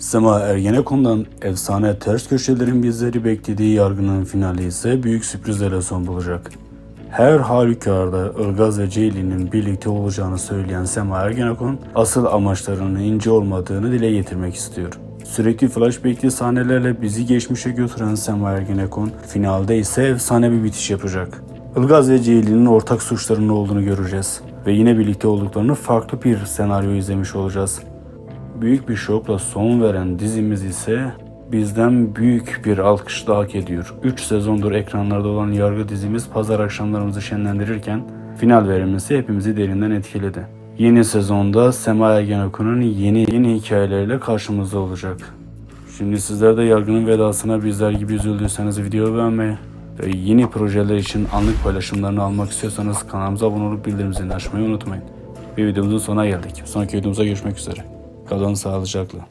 Sema Ergenekon'dan efsane ters köşelerin bizleri beklediği yargının finali ise büyük sürprizlerle son bulacak. Her halükarda Ilgaz ve Ceylin'in birlikte olacağını söyleyen Sema Ergenekon, asıl amaçlarının ince olmadığını dile getirmek istiyor. Sürekli flashbackli sahnelerle bizi geçmişe götüren Sema Ergenekon, finalde ise efsane bir bitiş yapacak. Ilgaz ve Ceylin'in ortak suçlarının olduğunu göreceğiz. Ve yine birlikte olduklarını farklı bir senaryo izlemiş olacağız. Büyük bir şokla son veren dizimiz ise bizden büyük bir alkış da hak ediyor. 3 sezondur ekranlarda olan yargı dizimiz pazar akşamlarımızı şenlendirirken final verilmesi hepimizi derinden etkiledi. Yeni sezonda Sema Ergenekon'un yeni yeni hikayeleriyle karşımızda olacak. Şimdi sizler de yargının vedasına bizler gibi üzüldüyseniz videoyu beğenmeyi ve yeni projeler için anlık paylaşımlarını almak istiyorsanız kanalımıza abone olup bildirim zilini açmayı unutmayın. Bir videomuzun sonuna geldik. Sonraki videomuzda görüşmek üzere. Kalın sağlıcakla.